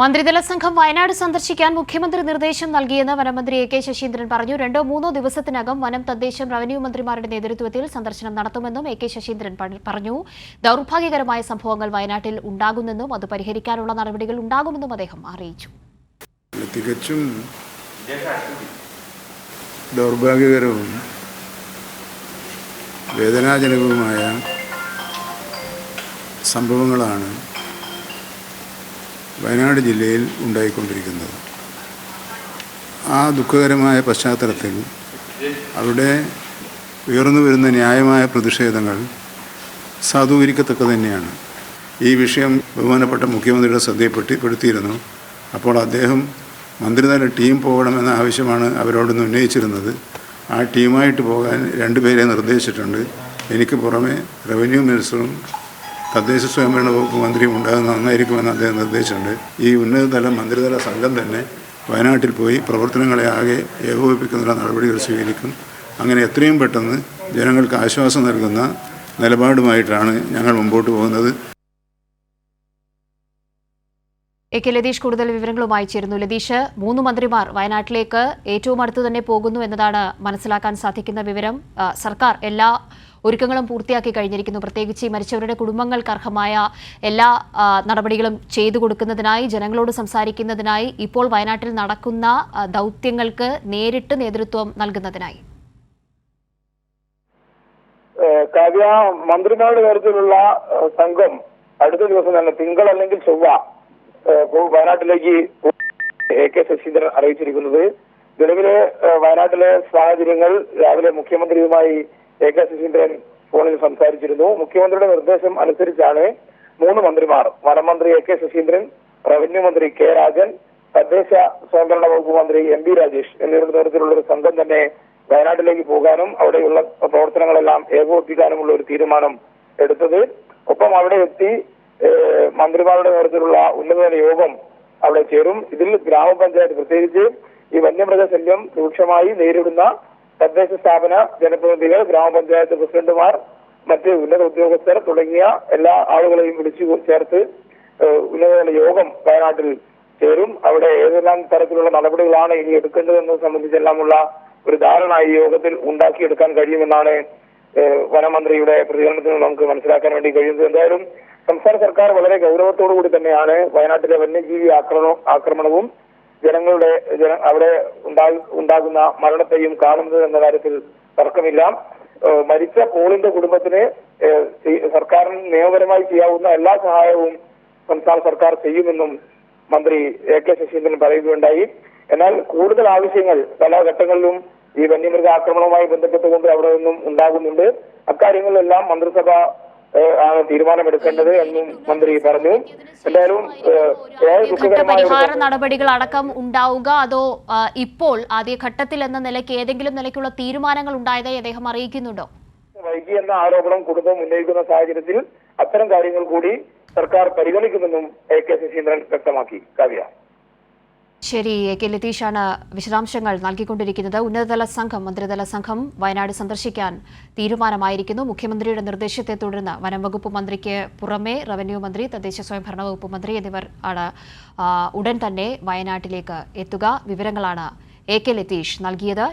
മന്ത്രിതല സംഘം വയനാട് സന്ദർശിക്കാൻ മുഖ്യമന്ത്രി നിർദ്ദേശം നൽകിയെന്ന് വനമന്ത്രി എ കെ ശശീന്ദ്രൻ പറഞ്ഞു. രണ്ടോ മൂന്നോ ദിവസത്തിനകം വനം തദ്ദേശം റവന്യൂ മന്ത്രിമാരുടെ നേതൃത്വത്തിൽ സന്ദർശനം നടത്തുമെന്നും എ കെ ശശീന്ദ്രൻ പറഞ്ഞു. ദൌർഭാഗ്യകരമായ സംഭവങ്ങൾ വയനാട്ടിൽ ഉണ്ടാകുന്നെന്നും അത് പരിഹരിക്കാനുള്ള നടപടികൾ ഉണ്ടാകുമെന്നും അദ്ദേഹം അറിയിച്ചു. തികച്ചും ദൗർഭാഗ്യകരവും വേദനാജനകവുമായ സംഭവങ്ങളാണ് വയനാട് ജില്ലയിൽ ഉണ്ടായിക്കൊണ്ടിരിക്കുന്നത്. ആ ദുഃഖകരമായ പശ്ചാത്തലത്തിൽ അവിടെ ഉയർന്നു വരുന്ന ന്യായമായ പ്രതിഷേധങ്ങൾ സാധൂകരിക്കത്തക്ക തന്നെയാണ്. ഈ വിഷയം ബഹുമാനപ്പെട്ട മുഖ്യമന്ത്രിയുടെ ശ്രദ്ധയിൽപ്പെടുത്തിയിരുന്നു അപ്പോൾ അദ്ദേഹം മന്ത്രിതല ടീം പോകണമെന്ന ആവശ്യമാണ് അവരോടൊന്ന് ഉന്നയിച്ചിരുന്നത്. ആ ടീമായിട്ട് പോകാൻ രണ്ടുപേരെ നിർദ്ദേശിച്ചിട്ടുണ്ട്. എനിക്ക് പുറമെ റവന്യൂ മിനിസ്റ്ററും തദ്ദേശ സ്വയംഭരണ വകുപ്പ് മന്ത്രിയും ഉണ്ടാകുന്ന നന്നായിരിക്കുമെന്ന് അദ്ദേഹം നിർദ്ദേശിച്ചിട്ടുണ്ട്. ഈ ഉന്നതതല മന്ത്രിതല സംഘം തന്നെ വയനാട്ടിൽ പോയി പ്രവർത്തനങ്ങളെ ആകെ ഏകോപിപ്പിക്കുന്നതിനുള്ള നടപടികൾ സ്വീകരിക്കും. അങ്ങനെ എത്രയും പെട്ടെന്ന് ജനങ്ങൾക്ക് ആശ്വാസം നൽകുന്ന നിലപാടുമായിട്ടാണ് ഞങ്ങൾ മുമ്പോട്ട് പോകുന്നത്. എ കെ ലതീഷ് കൂടുതൽ വിവരങ്ങളുമായി ചേരുന്നു. ലതീഷ് മൂന്ന് മന്ത്രിമാർ വയനാട്ടിലേക്ക് ഏറ്റവും അടുത്ത് തന്നെ പോകുന്നു എന്നതാണ് മനസ്സിലാക്കാൻ സാധിക്കുന്ന വിവരം. സർക്കാർ എല്ലാ ഒരുക്കങ്ങളും പൂർത്തിയാക്കി കഴിഞ്ഞിരിക്കുന്നു. പ്രത്യേകിച്ച് ഈ മരിച്ചവരുടെ കുടുംബങ്ങൾക്ക് അർഹമായ എല്ലാ നടപടികളും ചെയ്തു കൊടുക്കുന്നതിനായി ജനങ്ങളോട് സംസാരിക്കുന്നതിനായി ഇപ്പോൾ വയനാട്ടിൽ നടക്കുന്ന ദൗത്യങ്ങൾക്ക് നേരിട്ട് നേതൃത്വം നൽകുന്നതിനായി. കാവ്യ മന്ത്രിമാരുടെ നേതൃത്വത്തിലുള്ള സംഘം അടുത്ത ദിവസം തന്നെ തിങ്കൾ അല്ലെങ്കിൽ ചൊവ്വ വയനാട്ടിലേക്ക് എ കെ ശശീന്ദ്രൻ അറിയിച്ചിരിക്കുന്നത്. നിലവിലെ വയനാട്ടിലെ സാഹചര്യങ്ങൾ രാവിലെ മുഖ്യമന്ത്രിയുമായി എ കെ ശശീന്ദ്രൻ ഫോണിൽ സംസാരിച്ചിരുന്നു. മുഖ്യമന്ത്രിയുടെ നിർദ്ദേശം അനുസരിച്ചാണ് മൂന്ന് മന്ത്രിമാർ. വനമന്ത്രി എ കെ ശശീന്ദ്രൻ റവന്യൂ മന്ത്രി കെ രാജൻ തദ്ദേശ സ്വയംഭരണ വകുപ്പ് മന്ത്രി എം ബി രാജേഷ് എന്നിവരുടെ നേതൃത്വത്തിലുള്ള ഒരു സംഘം തന്നെ വയനാട്ടിലേക്ക് പോകാനും അവിടെയുള്ള പ്രവർത്തനങ്ങളെല്ലാം ഏകോപിപ്പിക്കാനുമുള്ള ഒരു തീരുമാനം എടുത്തത്. ഒപ്പം അവിടെ എത്തി മന്ത്രിമാരുടെ നേതൃത്വത്തിലുള്ള ഉന്നതതല യോഗം അവിടെ ചേരും. ഇതിൽ ഗ്രാമപഞ്ചായത്ത് പ്രത്യേകിച്ച് ഈ വന്യമൃഗശല്യം രൂക്ഷമായി നേരിടുന്ന തദ്ദേശ സ്ഥാപന ജനപ്രതിനിധികൾ ഗ്രാമപഞ്ചായത്ത് പ്രസിഡന്റുമാർ മറ്റ് ഉന്നത ഉദ്യോഗസ്ഥർ തുടങ്ങിയ എല്ലാ ആളുകളെയും വിളിച്ചു ചേർത്ത് ഉന്നതതല യോഗം വയനാട്ടിൽ ചേരും. അവിടെ ഏതെല്ലാം തരത്തിലുള്ള നടപടികളാണ് ഇനി എടുക്കേണ്ടതെന്നത് സംബന്ധിച്ചെല്ലാമുള്ള ഒരു ധാരണ ഈ യോഗത്തിൽ ഉണ്ടാക്കിയെടുക്കാൻ കഴിയുമെന്നാണ് വനമന്ത്രിയുടെ പ്രതികരണത്തിൽ നിന്ന് നമുക്ക് മനസ്സിലാക്കാൻ വേണ്ടി കഴിയുന്നത്. എന്തായാലും സംസ്ഥാന സർക്കാർ വളരെ ഗൗരവത്തോടു കൂടി തന്നെയാണ് വയനാട്ടിലെ വന്യജീവി ആക്രമണ ആക്രമണവും ജനങ്ങളുടെ അവിടെ ഉണ്ടാകുന്ന മരണത്തെയും കാണുന്നത് എന്ന കാര്യത്തിൽ തർക്കമില്ല. മരിച്ച പോളിന്റെ കുടുംബത്തിന് സർക്കാരിന് നിയമപരമായി ചെയ്യാവുന്ന എല്ലാ സഹായവും സംസ്ഥാന സർക്കാർ ചെയ്യുമെന്നും മന്ത്രി എ കെ ശശീന്ദ്രൻ പറയുകയുണ്ടായി. എന്നാൽ കൂടുതൽ ആവശ്യങ്ങൾ പല ഘട്ടങ്ങളിലും ഈ വന്യമൃഗ ആക്രമണവുമായി ബന്ധപ്പെട്ടുകൊണ്ട് അവിടെ നിന്നും ഉണ്ടാകുന്നുണ്ട്. അക്കാര്യങ്ങളിലെല്ലാം മന്ത്രിസഭ ആണ് തീരുമാനമെടുക്കേണ്ടത് എന്നും മന്ത്രി പറഞ്ഞു. എന്തായാലും പരിഹാര നടപടികൾ അടക്കം ഉണ്ടാവുക അതോ ഇപ്പോൾ ആദ്യഘട്ടത്തിൽ എന്ന നിലയ്ക്ക് ഏതെങ്കിലും നിലയ്ക്കുള്ള തീരുമാനങ്ങൾ ഉണ്ടായതായി അദ്ദേഹം അറിയിക്കുന്നുണ്ടോ? വൈകി എന്ന ആരോപണം കുടുംബം ഉന്നയിക്കുന്ന സാഹചര്യത്തിൽ അത്തരം കാര്യങ്ങൾ കൂടി സർക്കാർ പരിഗണിക്കുമെന്നും എ കെ ശശീന്ദ്രൻ വ്യക്തമാക്കി. കാവ്യ. ശരി എ കെ. ലതീഷാണ് വിശദാംശങ്ങൾ നൽകിക്കൊണ്ടിരിക്കുന്നത്. ഉന്നതതല സംഘം മന്ത്രിതല സംഘം വയനാട് സന്ദർശിക്കാൻ തീരുമാനമായിരിക്കുന്നു. മുഖ്യമന്ത്രിയുടെ നിർദ്ദേശത്തെ തുടർന്ന് വനംവകുപ്പ് മന്ത്രിക്ക് പുറമെ റവന്യൂ മന്ത്രി തദ്ദേശ സ്വയംഭരണ വകുപ്പ് മന്ത്രി എന്നിവർ ആണ് ഉടൻ തന്നെ വയനാട്ടിലേക്ക് എത്തുക. വിവരങ്ങളാണ് എ. കെ. ലതീഷ് നൽകിയത്.